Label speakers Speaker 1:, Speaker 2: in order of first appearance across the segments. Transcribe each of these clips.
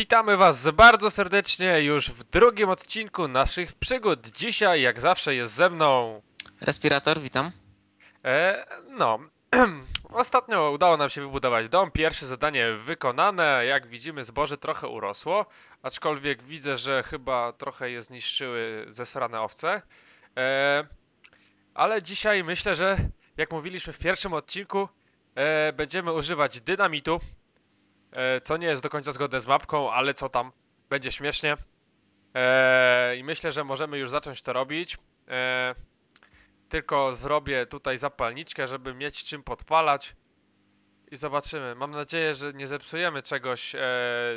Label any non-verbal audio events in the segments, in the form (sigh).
Speaker 1: Witamy Was bardzo serdecznie już w drugim odcinku naszych przygód. Dzisiaj, jak zawsze, jest ze mną.
Speaker 2: Respirator, witam.
Speaker 1: E, no, (clears throat) ostatnio udało nam się wybudować dom. Pierwsze zadanie wykonane. Jak widzimy, zboże trochę urosło, aczkolwiek widzę, że chyba trochę je zniszczyły zesrane owce. E, ale dzisiaj myślę, że jak mówiliśmy w pierwszym odcinku, e, będziemy używać dynamitu. E, co nie jest do końca zgodne z mapką, ale co tam, będzie śmiesznie. E, I myślę, że możemy już zacząć to robić. E, tylko zrobię tutaj zapalniczkę, żeby mieć czym podpalać. I zobaczymy. Mam nadzieję, że nie zepsujemy czegoś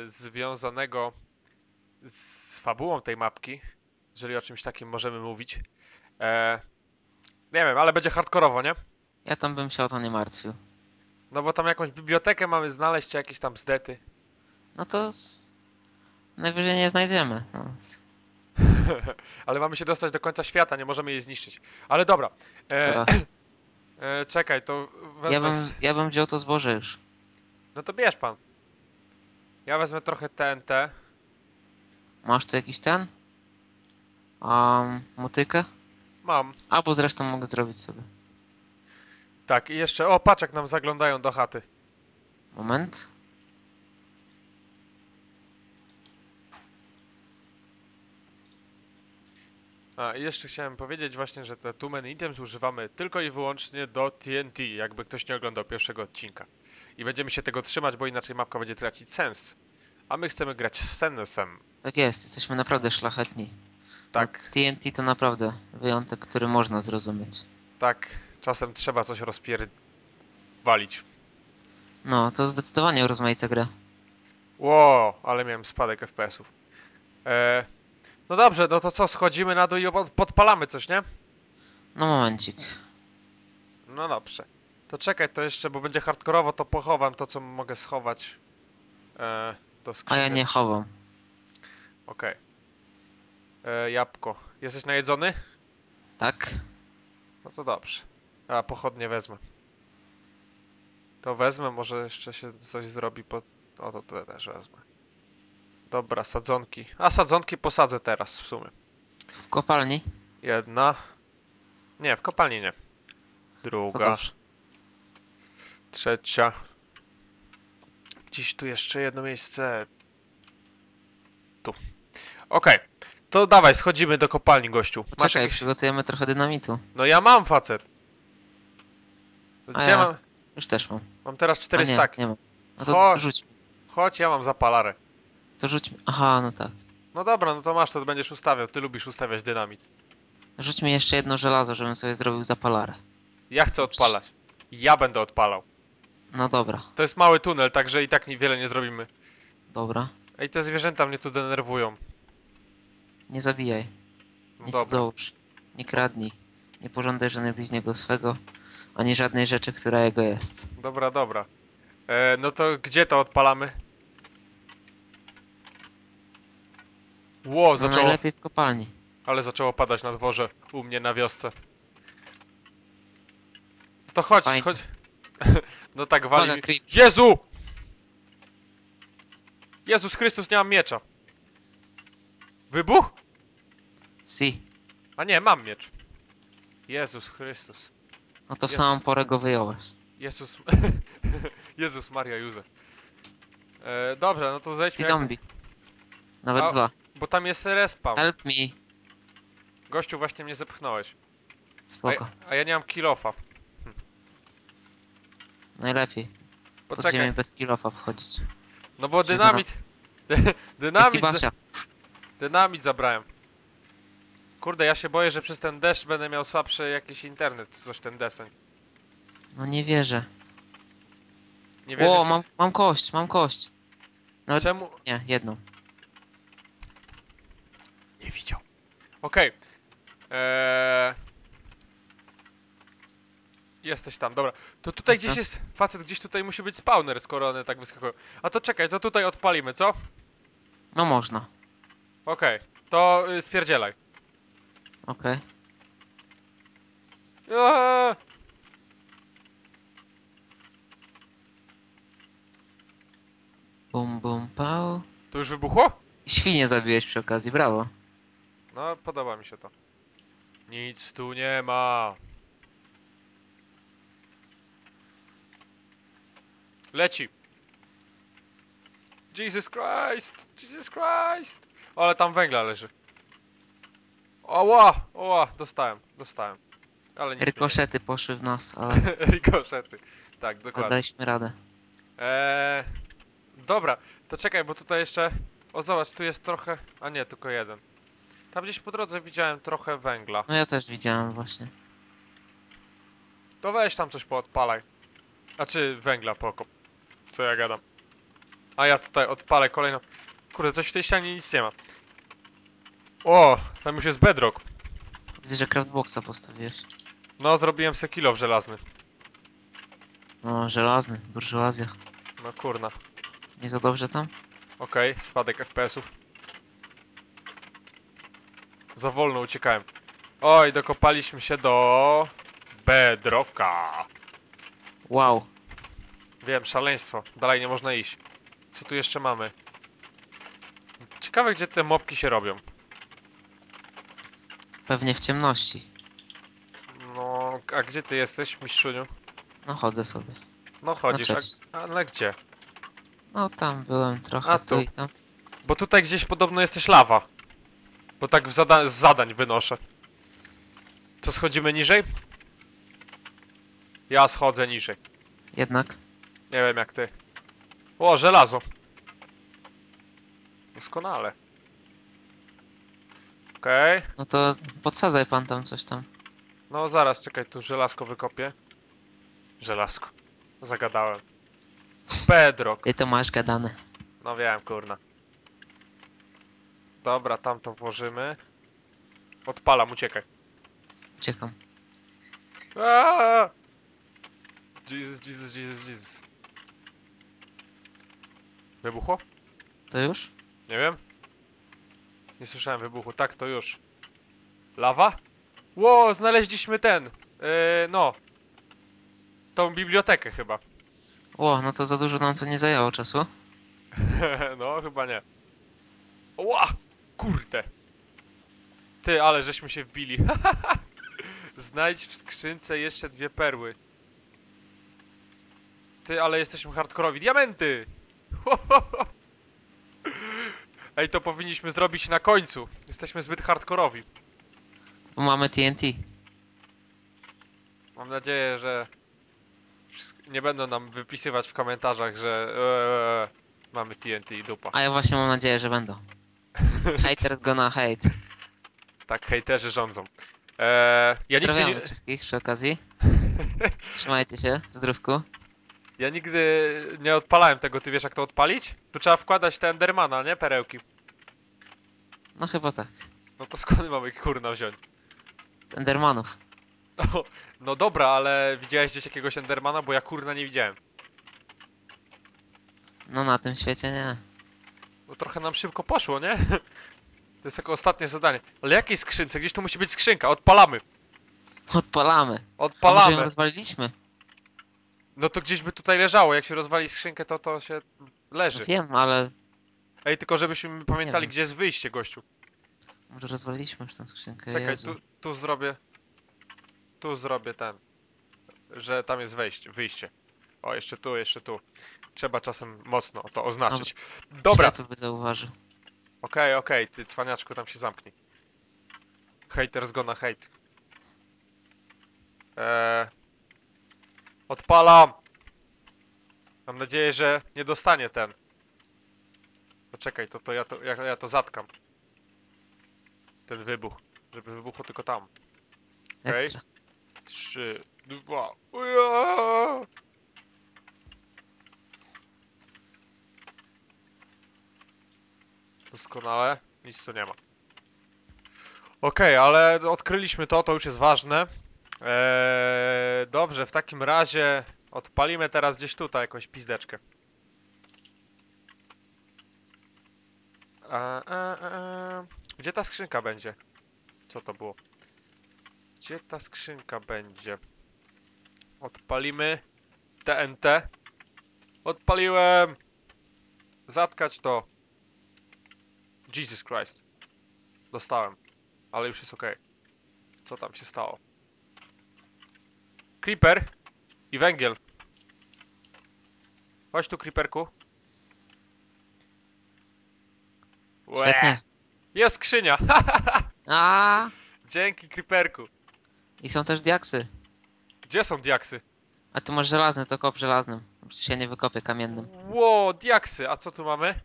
Speaker 1: związanego z fabułą tej mapki. Jeżeli o czymś takim możemy mówić. Nie wiem, ale będzie hardkorowo, nie?
Speaker 2: Ja tam bym się o to nie martwił.
Speaker 1: No bo tam jakąś bibliotekę mamy znaleźć, czy jakieś tam zdety.
Speaker 2: No to najwyżej nie znajdziemy. No. (laughs)
Speaker 1: Ale mamy się dostać do końca świata, nie możemy jej zniszczyć. Ale dobra. E,
Speaker 2: Zaraz. (clears throat)
Speaker 1: e, czekaj, to wezmę.
Speaker 2: Ja bym,
Speaker 1: s-
Speaker 2: ja bym wziął to zboże już.
Speaker 1: No to bierz pan. Ja wezmę trochę TNT.
Speaker 2: Masz tu jakiś ten? Um, motykę?
Speaker 1: Mam.
Speaker 2: Albo zresztą mogę zrobić sobie.
Speaker 1: Tak, i jeszcze. O, paczek nam zaglądają do chaty.
Speaker 2: Moment.
Speaker 1: A, i jeszcze chciałem powiedzieć właśnie, że te Too Many Items używamy tylko i wyłącznie do TNT, jakby ktoś nie oglądał pierwszego odcinka. I będziemy się tego trzymać, bo inaczej mapka będzie tracić sens. A my chcemy grać z sensem.
Speaker 2: Tak jest, jesteśmy naprawdę szlachetni.
Speaker 1: Tak,
Speaker 2: TNT to naprawdę wyjątek, który można zrozumieć.
Speaker 1: tak. Czasem trzeba coś rozpierdwalić.
Speaker 2: No, to zdecydowanie urozmaica gra.
Speaker 1: Ło, ale miałem spadek FPS-ów. E, no dobrze, no to co, schodzimy na dół i pod- podpalamy coś, nie?
Speaker 2: No momencik.
Speaker 1: No dobrze. To czekaj, to jeszcze, bo będzie hardkorowo, to pochowam to, co mogę schować e, do
Speaker 2: A
Speaker 1: skrzyni.
Speaker 2: ja nie chowam.
Speaker 1: Okej. E, Jabłko. Jesteś najedzony?
Speaker 2: Tak?
Speaker 1: No to dobrze. A, pochodnie wezmę. To wezmę, może jeszcze się coś zrobi po... O, to, też wezmę. Dobra, sadzonki. A, sadzonki posadzę teraz w sumie.
Speaker 2: W kopalni?
Speaker 1: Jedna. Nie, w kopalni nie. Druga.
Speaker 2: Pokaż.
Speaker 1: Trzecia. Gdzieś tu jeszcze jedno miejsce. Tu. Okej. To dawaj, schodzimy do kopalni, gościu. Masz
Speaker 2: Czekaj,
Speaker 1: jakieś...
Speaker 2: przygotujemy trochę dynamitu.
Speaker 1: No ja mam facet.
Speaker 2: A
Speaker 1: Gdzie
Speaker 2: ja-
Speaker 1: mam?
Speaker 2: Już też mam.
Speaker 1: Mam teraz
Speaker 2: A
Speaker 1: cztery
Speaker 2: nie,
Speaker 1: staki.
Speaker 2: nie mam. No to
Speaker 1: Chodź.
Speaker 2: rzuć.
Speaker 1: Chodź, ja mam zapalarę.
Speaker 2: To rzuć mi. Aha, no tak.
Speaker 1: No dobra, no to masz, to będziesz ustawiał. Ty lubisz ustawiać dynamit.
Speaker 2: Rzuć mi jeszcze jedno żelazo, żebym sobie zrobił zapalarę.
Speaker 1: Ja chcę odpalać. Ja będę odpalał.
Speaker 2: No dobra,
Speaker 1: To jest mały tunel, także i tak niewiele nie zrobimy.
Speaker 2: dobra.
Speaker 1: Ej, te zwierzęta mnie tu denerwują.
Speaker 2: Nie zabijaj.
Speaker 1: No
Speaker 2: Nie
Speaker 1: dobra.
Speaker 2: cudzołóż. Nie kradnij. Nie pożądaj żony bliźniego swego, ani żadnej rzeczy, która jego jest.
Speaker 1: Dobra, dobra. E, no to gdzie to odpalamy? Ło,
Speaker 2: No
Speaker 1: zaczęło,
Speaker 2: najlepiej w kopalni.
Speaker 1: ale zaczęło padać na dworze u mnie na wiosce. To chodź,
Speaker 2: Fajnie.
Speaker 1: chodź. (laughs) No tak wali
Speaker 2: Uwaga,
Speaker 1: mi.
Speaker 2: creep.
Speaker 1: Jezu! Jezus Chrystus, nie mam miecza. Wybuch?
Speaker 2: Si.
Speaker 1: A nie, mam miecz. Jezus Chrystus.
Speaker 2: No to w
Speaker 1: Jezu.
Speaker 2: samą porę go wyjąłeś.
Speaker 1: Jezus... (laughs) Jezus Maria Józef. E, dobrze, no to zejdźmy...
Speaker 2: Si
Speaker 1: jak-
Speaker 2: zombie. Nawet
Speaker 1: A-
Speaker 2: dwa.
Speaker 1: Bo tam jest respawn.
Speaker 2: Help me.
Speaker 1: Gościu, właśnie mnie zepchnąłeś. A,
Speaker 2: Spoko.
Speaker 1: ja- a ja nie mam kilofa.
Speaker 2: Najlepiej. Pod
Speaker 1: Poczekaj.
Speaker 2: ziemię bez kilofa wchodzić.
Speaker 1: No bo
Speaker 2: się
Speaker 1: dynamit... (laughs)
Speaker 2: Jest
Speaker 1: dynamit...
Speaker 2: i
Speaker 1: Za...
Speaker 2: Basia.
Speaker 1: Dynamit zabrałem. Kurde, ja się boję, że przez ten deszcz będę miał słabszy jakiś internet, coś ten deseń.
Speaker 2: No nie wierzę.
Speaker 1: Nie wierzysz?
Speaker 2: O, mam, mam kość, mam kość. no-
Speaker 1: Czemu?
Speaker 2: Nie, jedną.
Speaker 1: Nie widział. Okej. Eee... Jesteś tam, dobra. To tutaj
Speaker 2: Jestem.
Speaker 1: gdzieś jest... Facet, gdzieś tutaj musi być spawner, skoro one tak wyskakują. A to czekaj, to tutaj odpalimy, co?
Speaker 2: No można.
Speaker 1: Okej. To y, spierdzielaj.
Speaker 2: Okej.
Speaker 1: Eee!
Speaker 2: Bum bum pał.
Speaker 1: To już już wybuchło?
Speaker 2: Świnie zabiłeś przy okazji, brawo.
Speaker 1: No, podoba mi się to. Nic tu nie ma. Leci. Jesus Christ! Jesus Christ! Ale tam węgla leży. Oła! Oła! Dostałem, dostałem. Ale nie-
Speaker 2: Rykoszety poszły w nas, ale, (laughs)
Speaker 1: Rikoszety. Tak, dokładnie.
Speaker 2: daliśmy radę.
Speaker 1: Eee, dobra, to czekaj, bo tutaj jeszcze. O, zobacz, tu jest trochę. A nie, tylko jeden. Tam gdzieś po drodze widziałem trochę węgla.
Speaker 2: No ja też widziałem właśnie.
Speaker 1: To weź tam coś poodpalaj. Znaczy węgla pokop. Co ja gadam. A ja tutaj odpalę kolejną. Kurde, coś w tej ścianie nic nie ma. O, tam już jest bedrock.
Speaker 2: Widzę, że craftboxa postawiłeś.
Speaker 1: No, zrobiłem se kilo w żelazny.
Speaker 2: No, żelazny, burżuazja.
Speaker 1: No kurna.
Speaker 2: Nie za dobrze tam?
Speaker 1: Okej, spadek FPS-ów. Za wolno uciekałem. Oj, dokopaliśmy się do... Bedrocka.
Speaker 2: Wow.
Speaker 1: Wiem, szaleństwo. Dalej nie można iść. Co tu jeszcze mamy? Ciekawe, gdzie te mopki się robią.
Speaker 2: Pewnie w ciemności.
Speaker 1: No, a gdzie ty jesteś, mistrzuniu?
Speaker 2: No chodzę sobie.
Speaker 1: No chodzisz,
Speaker 2: no,
Speaker 1: a, ale gdzie?
Speaker 2: no tam byłem trochę,
Speaker 1: A,
Speaker 2: tu.
Speaker 1: tu.
Speaker 2: i tam.
Speaker 1: Bo tutaj gdzieś podobno jesteś lawa. Bo tak w zada z zadań wynoszę. Co, schodzimy niżej? Ja schodzę niżej.
Speaker 2: Jednak.
Speaker 1: Nie wiem jak ty. O, żelazo. Doskonale. Okej.
Speaker 2: No to podsadzaj pan tam coś tam.
Speaker 1: No zaraz, czekaj, tu żelazko wykopię. Żelazko. Zagadałem. Bedrock.
Speaker 2: Ty to masz gadane.
Speaker 1: No wiem, kurna. Dobra, tam to włożymy. Odpalam, uciekaj.
Speaker 2: Uciekam.
Speaker 1: Aaaa! Jesus, Jesus, Jesus, Jesus. Wybuchło?
Speaker 2: To już?
Speaker 1: Nie wiem. Nie słyszałem wybuchu. Tak, to już. Lawa? Ło, znaleźliśmy ten. Yy, no. Tą bibliotekę chyba.
Speaker 2: Ło, no to za dużo nam to nie zajęło czasu. (laughs)
Speaker 1: no, chyba nie. Ła! Kurde. Ty, ale żeśmy się wbili. (laughs) Znajdź w skrzynce jeszcze dwie perły. Ty, ale jesteśmy hardkorowi. Diamenty! (laughs) Ej, to powinniśmy zrobić na końcu. Jesteśmy zbyt hardkorowi.
Speaker 2: Bo mamy TNT.
Speaker 1: Mam nadzieję, że nie będą nam wypisywać w komentarzach, że eee, mamy TNT i dupa.
Speaker 2: A ja właśnie mam nadzieję, że będą. (laughs) Haters gonna hate.
Speaker 1: Tak hejterzy rządzą. Eee, ja nigdy
Speaker 2: Pozdrawiamy
Speaker 1: nie,
Speaker 2: wszystkich przy okazji. (laughs) Trzymajcie się, zdrówku.
Speaker 1: Ja nigdy nie odpalałem tego, ty wiesz jak to odpalić? Tu trzeba wkładać te Endermana, nie? Perełki.
Speaker 2: No chyba tak.
Speaker 1: No to skąd mamy kurna wziąć?
Speaker 2: Z Endermanów. (laughs)
Speaker 1: No, no dobra, ale widziałeś gdzieś jakiegoś Endermana? Bo ja kurna nie widziałem.
Speaker 2: No na tym świecie nie.
Speaker 1: No trochę nam szybko poszło, nie? (laughs) To jest jako ostatnie zadanie. Ale jakiej skrzynce? Gdzieś tu musi być skrzynka. Odpalamy.
Speaker 2: Odpalamy. A może ją
Speaker 1: Odpalamy.
Speaker 2: rozwaliliśmy?
Speaker 1: No to gdzieś by tutaj leżało. Jak się rozwali skrzynkę, to to się leży.
Speaker 2: No wiem, ale
Speaker 1: Ej, tylko żebyśmy pamiętali,
Speaker 2: wiem.
Speaker 1: gdzie jest wyjście, gościu.
Speaker 2: może rozwaliliśmy już tę skrzynkę.
Speaker 1: Czekaj,
Speaker 2: Jezu.
Speaker 1: tu, tu zrobię. Tu zrobię ten. Że tam jest wejście, wyjście. O, jeszcze tu, jeszcze tu. Trzeba czasem mocno to oznaczyć. Dobra,
Speaker 2: Ślepy by zauważył.
Speaker 1: okej, okej, ty cwaniaczku tam się zamknij. Haters gonna hate. Eee, odpalam! Mam nadzieję, że nie dostanie ten. Poczekaj, to, to, ja, to ja, ja to zatkam. Ten wybuch. Żeby wybuchło tylko tam. Okej.
Speaker 2: Ekstra.
Speaker 1: Trzy, dwa. Uja! Doskonale. Nic tu nie ma. Okej, ale odkryliśmy to, to już jest ważne. Eee, dobrze, w takim razie odpalimy teraz gdzieś tutaj jakąś pizdeczkę. A, a, a, gdzie ta skrzynka będzie? Co to było? Gdzie ta skrzynka będzie? Odpalimy TNT. Odpaliłem! Zatkać to. Jesus Christ. Dostałem. Ale już jest ok. Co tam się stało? Creeper i węgiel. Chodź tu, Creeperku. Łe.
Speaker 2: Świetnie.
Speaker 1: Jest skrzynia! (laughs)
Speaker 2: A
Speaker 1: Dzięki, Creeperku.
Speaker 2: I są też diaksy.
Speaker 1: Gdzie są diaksy?
Speaker 2: A tu masz żelazny, to kop żelaznym. Przecież się nie wykopię kamiennym.
Speaker 1: Ło, diaksy. A co tu mamy?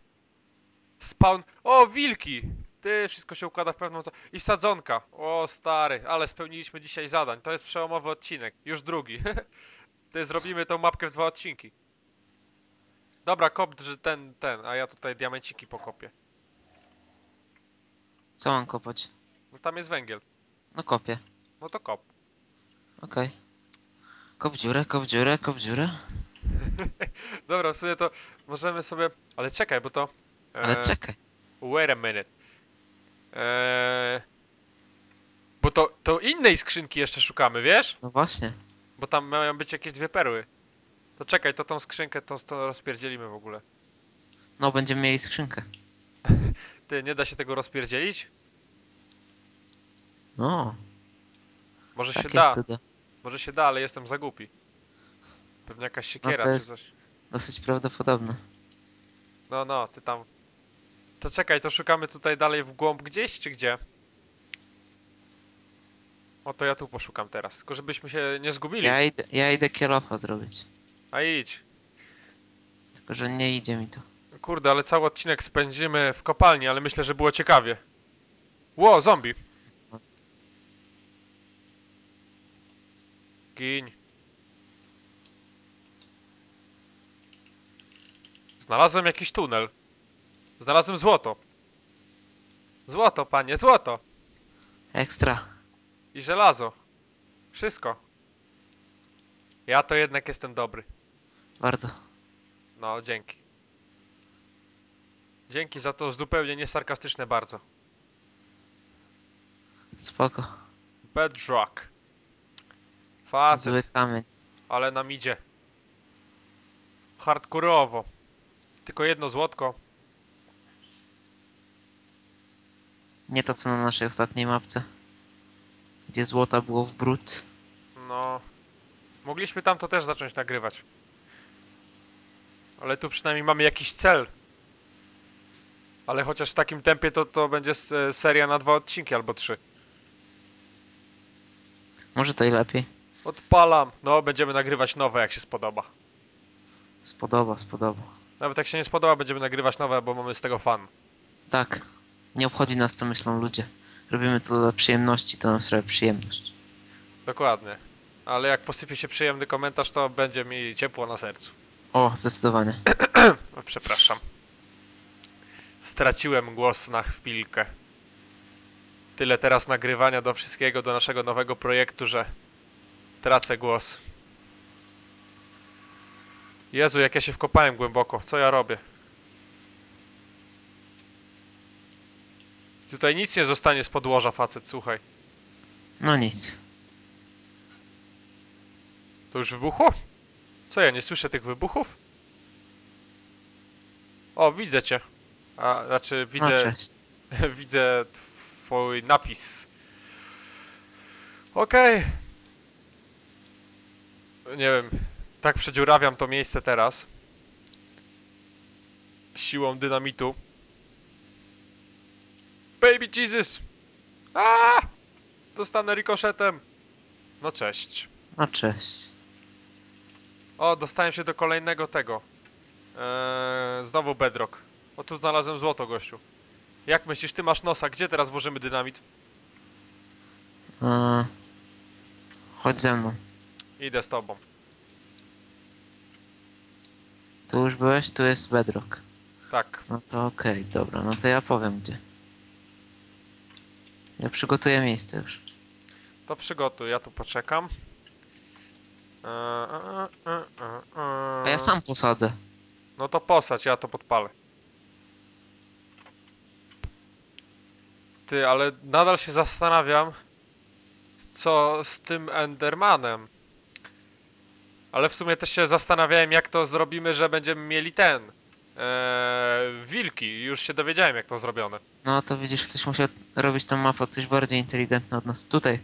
Speaker 1: Spawn. O, wilki! Ty, wszystko się układa w pewną... co- I sadzonka. O, stary, ale spełniliśmy dzisiaj zadań. To jest przełomowy odcinek. Już drugi. (laughs) Ty, zrobimy tą mapkę w dwa odcinki. Dobra, kop, że ten, ten, a ja tutaj diamenciki pokopię.
Speaker 2: Co mam kopać?
Speaker 1: No tam jest węgiel.
Speaker 2: No kopię.
Speaker 1: No to kop.
Speaker 2: Okej. Kop dziurę, kop dziurę, kop dziurę. (laughs)
Speaker 1: Dobra, w sumie to możemy sobie... Ale czekaj, bo to...
Speaker 2: Ale
Speaker 1: e,
Speaker 2: czekaj.
Speaker 1: Wait a minute. Eee... Bo to, to innej skrzynki jeszcze szukamy, wiesz?
Speaker 2: No właśnie.
Speaker 1: Bo tam mają być jakieś dwie perły. To czekaj, to tą skrzynkę to, to rozpierdzielimy w ogóle.
Speaker 2: No, będziemy mieli skrzynkę. (laughs)
Speaker 1: Ty, nie da się tego rozpierdzielić?
Speaker 2: No,
Speaker 1: Może się da,
Speaker 2: cuda.
Speaker 1: może się da, ale jestem za głupi. Pewnie jakaś siekiera
Speaker 2: to
Speaker 1: czy coś.
Speaker 2: Dosyć prawdopodobne.
Speaker 1: No, no, ty tam... To czekaj, to szukamy tutaj dalej w głąb gdzieś, czy gdzie? O, to ja tu poszukam teraz, tylko żebyśmy się nie zgubili.
Speaker 2: Ja idę, ja idę kielofa zrobić.
Speaker 1: A idź.
Speaker 2: Tylko, że nie idzie mi to.
Speaker 1: Kurde, ale cały odcinek spędzimy w kopalni, ale myślę, że było ciekawie. Ło, zombie. Gin. Znalazłem jakiś tunel. Znalazłem złoto. Złoto, panie, złoto.
Speaker 2: Ekstra.
Speaker 1: I żelazo. Wszystko. Ja to jednak jestem dobry.
Speaker 2: Bardzo.
Speaker 1: No, dzięki. Dzięki za to zupełnie niesarkastyczne bardzo.
Speaker 2: Spoko.
Speaker 1: Bedrock. Facet,
Speaker 2: Zły kamień.
Speaker 1: ale nam idzie. Hardkorowo. Tylko jedno złotko.
Speaker 2: Nie to co na naszej ostatniej mapce. Gdzie złota było w brud.
Speaker 1: No. Mogliśmy tam to też zacząć nagrywać. Ale tu przynajmniej mamy jakiś cel. Ale chociaż w takim tempie to, to będzie s- e, seria na dwa odcinki albo trzy.
Speaker 2: Może to i lepiej.
Speaker 1: Odpalam. No, będziemy nagrywać nowe, jak się spodoba.
Speaker 2: Spodoba, spodoba.
Speaker 1: Nawet jak się nie spodoba, będziemy nagrywać nowe, bo mamy z tego fan.
Speaker 2: Tak. Nie obchodzi nas co myślą ludzie. Robimy to dla przyjemności, to nam sprawia przyjemność.
Speaker 1: Dokładnie. Ale jak posypie się przyjemny komentarz, to będzie mi ciepło na sercu.
Speaker 2: O, zdecydowanie. (clears throat)
Speaker 1: Przepraszam. Straciłem głos na chwilkę. Tyle teraz nagrywania do wszystkiego, do naszego nowego projektu, że tracę głos. Jezu, jak ja się wkopałem głęboko. Co ja robię? Tutaj nic nie zostanie z podłoża, facet, słuchaj.
Speaker 2: No nic.
Speaker 1: To już wybuchło? Co ja nie słyszę tych wybuchów? O, widzę cię. A, znaczy
Speaker 2: No
Speaker 1: widzę, (laughs) widzę twój napis. Okej. Nie wiem, tak przedziurawiam to miejsce teraz. Siłą dynamitu. Baby Jesus! A! Dostanę rikoszetem. No cześć.
Speaker 2: No cześć.
Speaker 1: O, dostałem się do kolejnego tego. Eee, znowu bedrock. O, tu znalazłem złoto, gościu. Jak myślisz, ty masz nosa, gdzie teraz włożymy dynamit?
Speaker 2: Eee, chodź ze mną.
Speaker 1: Idę z tobą.
Speaker 2: Tu już byłeś, tu jest bedrock.
Speaker 1: Tak.
Speaker 2: No to okej, dobra, no to ja powiem gdzie. Ja przygotuję miejsce już.
Speaker 1: To przygotuj, ja tu poczekam. E, e, e.
Speaker 2: A ja sam posadzę.
Speaker 1: No to posadź, ja to podpalę. Ty, ale nadal się zastanawiam, co z tym Endermanem. Ale w sumie też się zastanawiałem, jak to zrobimy, że będziemy mieli ten. Eee, wilki, już się dowiedziałem jak to zrobione.
Speaker 2: No to widzisz, ktoś musiał robić tą mapę, ktoś bardziej inteligentny od nas. Tutaj.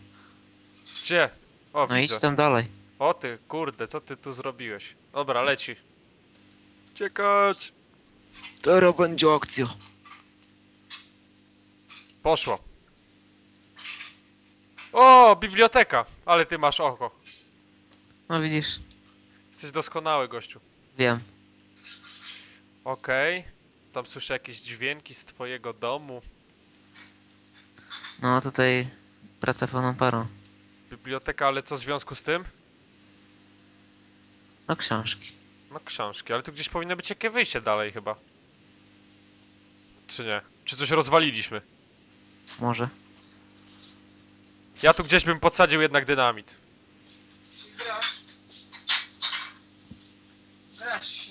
Speaker 1: Gdzie? O,
Speaker 2: No idź
Speaker 1: widzę.
Speaker 2: tam dalej.
Speaker 1: O ty, kurde, co ty tu zrobiłeś? Dobra, leci. Ciekać!
Speaker 2: Teraz będzie akcja.
Speaker 1: Poszło. O, biblioteka! Ale ty masz oko.
Speaker 2: No widzisz,
Speaker 1: Jesteś doskonały, gościu.
Speaker 2: wiem.
Speaker 1: Okej. Tam słyszę jakieś dźwięki z twojego domu.
Speaker 2: No tutaj praca pełną parą.
Speaker 1: Biblioteka, ale co w związku z tym?
Speaker 2: No książki.
Speaker 1: No książki, ale tu gdzieś powinno być jakie wyjście dalej chyba. Czy nie? Czy coś rozwaliliśmy?
Speaker 2: Może.
Speaker 1: Ja tu gdzieś bym podsadził jednak dynamit.
Speaker 3: Grasz. Grasz.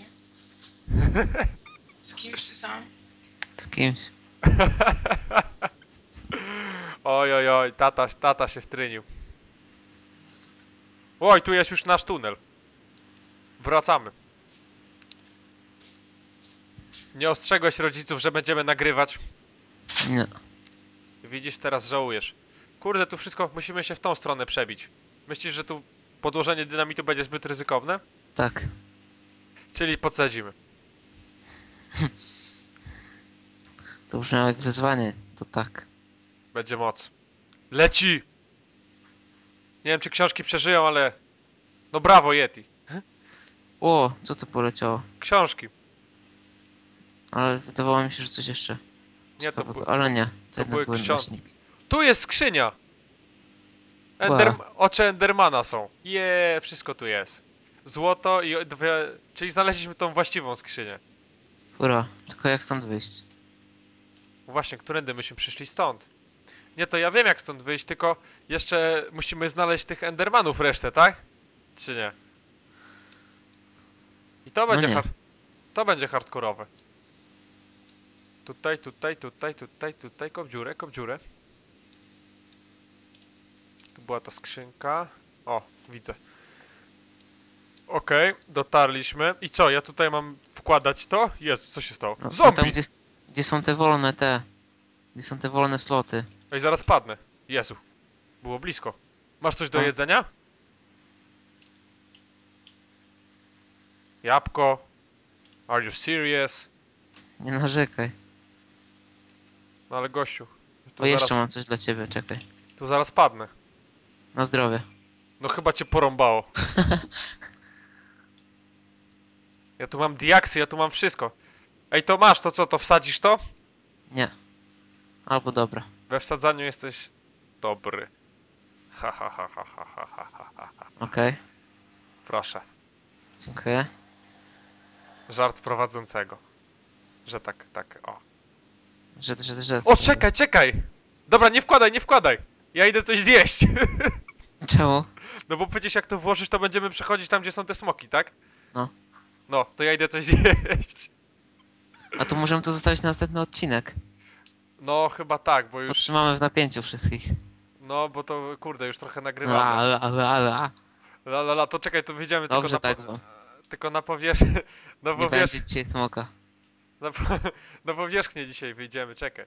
Speaker 3: Z kimś czy sam?
Speaker 2: Z kimś. (laughs)
Speaker 1: Oj, oj, oj, tata, tata się wtrynił. Oj, tu jest już nasz tunel. Wracamy. Nie ostrzegłeś rodziców, że będziemy nagrywać.
Speaker 2: Nie.
Speaker 1: Widzisz, teraz żałujesz. Kurde, tu wszystko, musimy się w tą stronę przebić. Myślisz, że tu podłożenie dynamitu będzie zbyt ryzykowne?
Speaker 2: Tak.
Speaker 1: Czyli podsadzimy. (laughs)
Speaker 2: To brzmiało jak wyzwanie. To tak.
Speaker 1: Będzie moc. Leci! Nie wiem, czy książki przeżyją, ale... No brawo, Yeti.
Speaker 2: O, co tu poleciało?
Speaker 1: Książki.
Speaker 2: Ale wydawało mi się, że coś jeszcze.
Speaker 1: Nie, to,
Speaker 2: ciekawego.
Speaker 1: bu-
Speaker 2: Ale nie. To,
Speaker 1: to były
Speaker 2: były
Speaker 1: książ-
Speaker 2: nośniki.
Speaker 1: Tu jest skrzynia! Ender... Oczy Endermana są. Je, wszystko tu jest. Złoto i dwie... Czyli znaleźliśmy tą właściwą skrzynię.
Speaker 2: Ura, tylko jak stąd wyjść?
Speaker 1: Właśnie, którędy myśmy przyszli stąd? Nie, to ja wiem jak stąd wyjść, tylko jeszcze musimy znaleźć tych Endermanów resztę, tak? Czy nie? I to
Speaker 2: No
Speaker 1: będzie
Speaker 2: nie.
Speaker 1: hard... To będzie hardkorowe. Tutaj, tutaj, tutaj, tutaj, tutaj, kop dziurę, kop dziurę. Była ta skrzynka. O, widzę. Okej, dotarliśmy. I co, ja tutaj mam wkładać to? Jezu, co się stało?
Speaker 2: No, no
Speaker 1: Zombie!
Speaker 2: tam, gdzie, gdzie są te wolne te. Gdzie są te wolne sloty?
Speaker 1: Ej, zaraz padnę. Jezu. Było blisko. Masz coś do
Speaker 2: A.
Speaker 1: jedzenia? Jabłko. Are you serious?
Speaker 2: Nie narzekaj.
Speaker 1: No ale gościu. Tu
Speaker 2: Bo jeszcze
Speaker 1: zaraz,
Speaker 2: mam coś dla ciebie, czekaj.
Speaker 1: tu zaraz padnę.
Speaker 2: Na zdrowie.
Speaker 1: No chyba cię porąbało. (laughs) Ja tu mam diaksy, ja tu mam wszystko. Ej, to masz, to co, to wsadzisz to?
Speaker 2: Nie. Albo dobra.
Speaker 1: We wsadzaniu jesteś dobry. Ha ha ha ha ha ha ha ha ha.
Speaker 2: Okej.
Speaker 1: Proszę.
Speaker 2: Dziękuję.
Speaker 1: Żart prowadzącego. Że tak, tak, o.
Speaker 2: Że, że, że.
Speaker 1: O, czekaj, czekaj! Dobra, nie wkładaj, nie wkładaj! Ja idę coś zjeść. (laughs)
Speaker 2: Czemu?
Speaker 1: No bo przecież jak to włożysz, to będziemy przechodzić tam, gdzie są te smoki, tak?
Speaker 2: No.
Speaker 1: No, to ja idę coś (laughs) zjeść.
Speaker 2: A to możemy to zostawić na następny odcinek.
Speaker 1: No, chyba tak, bo już...
Speaker 2: Podtrzymamy w napięciu wszystkich.
Speaker 1: No, bo to, kurde, już trochę
Speaker 2: La,
Speaker 1: nagrywamy.
Speaker 2: la, la, la.
Speaker 1: La, la, la, to czekaj, to wyjdziemy tylko
Speaker 2: Dobrze
Speaker 1: na...
Speaker 2: tak, bo
Speaker 1: Tylko na powierzchnię... (laughs) Na,
Speaker 2: nie
Speaker 1: powierz...
Speaker 2: będzie dzisiaj smoka.
Speaker 1: na, po... (laughs) na powierzchnię dzisiaj wyjdziemy, czekaj.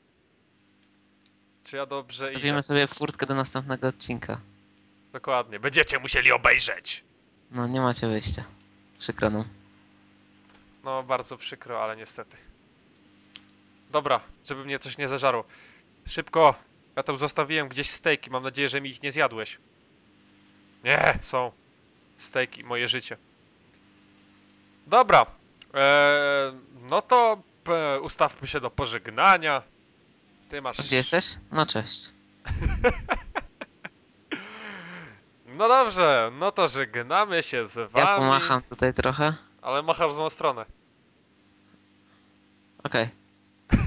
Speaker 1: Czy ja dobrze idę?
Speaker 2: Stawimy sobie furtkę do następnego odcinka.
Speaker 1: Dokładnie, będziecie musieli obejrzeć.
Speaker 2: No nie macie wyjścia. Przykro nam.
Speaker 1: No, bardzo przykro, ale niestety. Dobra, żeby mnie coś nie zażarło. Szybko! Ja tam zostawiłem gdzieś stejki, mam nadzieję, że mi ich nie zjadłeś. Nie, są. Stejki, moje życie. Dobra. Eee, no to e, ustawmy się do pożegnania. Ty masz...
Speaker 2: Gdzie jesteś? No cześć. (laughs)
Speaker 1: No dobrze, no to żegnamy się z wami.
Speaker 2: Ja pomacham tutaj trochę.
Speaker 1: Ale machasz w złą stronę.
Speaker 2: Okej. (laughs)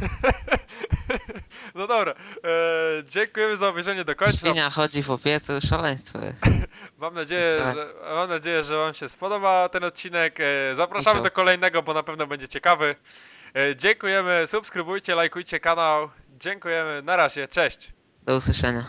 Speaker 1: No dobra, eee, dziękujemy za obejrzenie do końca.
Speaker 2: Świnia chodzi po piecu, szaleństwo jest. (laughs)
Speaker 1: Mam nadzieję, że, mam nadzieję, że Wam się spodoba ten odcinek. E, Zapraszamy
Speaker 2: Musiał.
Speaker 1: do kolejnego, bo na pewno będzie ciekawy. E, Dziękujemy, subskrybujcie, lajkujcie kanał. Dziękujemy, na razie, cześć.
Speaker 2: Do usłyszenia.